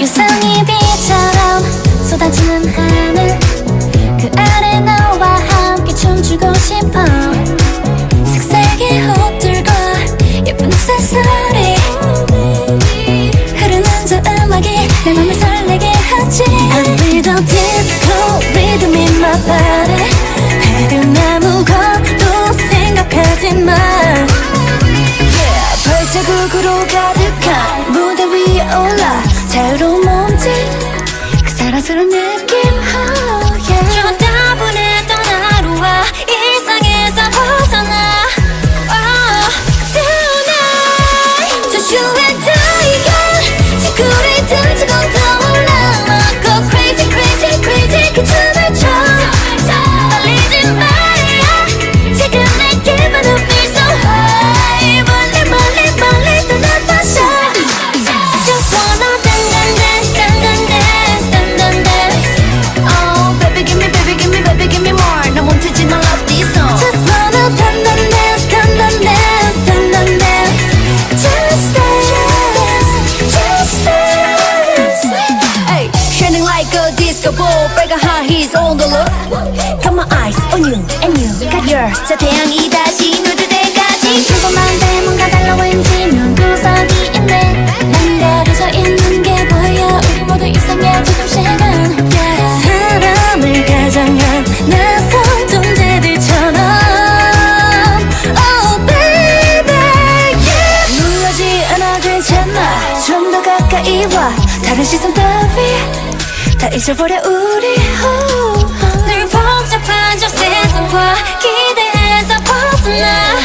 You sound me 내 맘을 설레게 하지. I feel the disco rhythm in my body. 다른 아무것도 생각하지 마 yeah, 발자국으로 가득한 무대 위에 올라. 자유로운 몸짓. 그 사랑스러운 느낌. oh, like a disco ball, 빨간 high heels on the look. Got my eyes on you and you got yours. 저 태양이 다시 누들 때까지. 조금만데 뭔가 달라 왠지 묘한 구석이 있네 난 가려져 있는 게 보여 우리 모두 이상해 조금씩은 존재들처럼. Oh 않아 괜찮아. 좀 더 가까이 와. 시선 따위 다 잊어버려 우리. 늘 복잡한 저 세상과 기대해서 벗어나.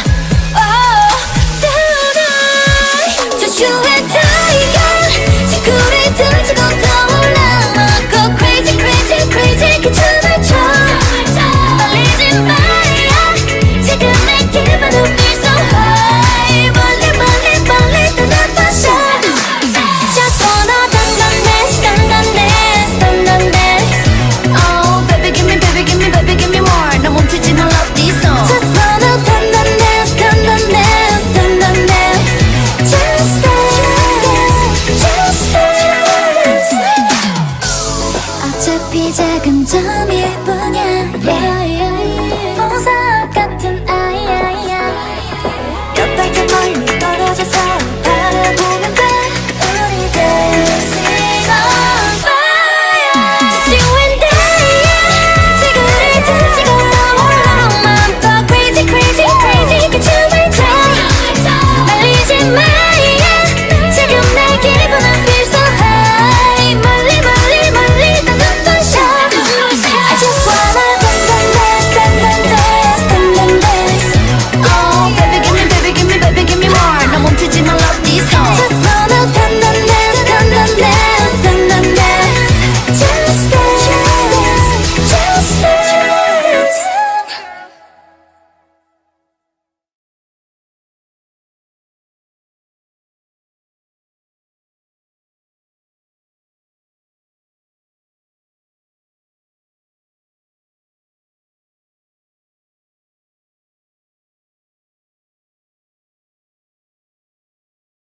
점일 뿐이야 yeah, yeah, yeah.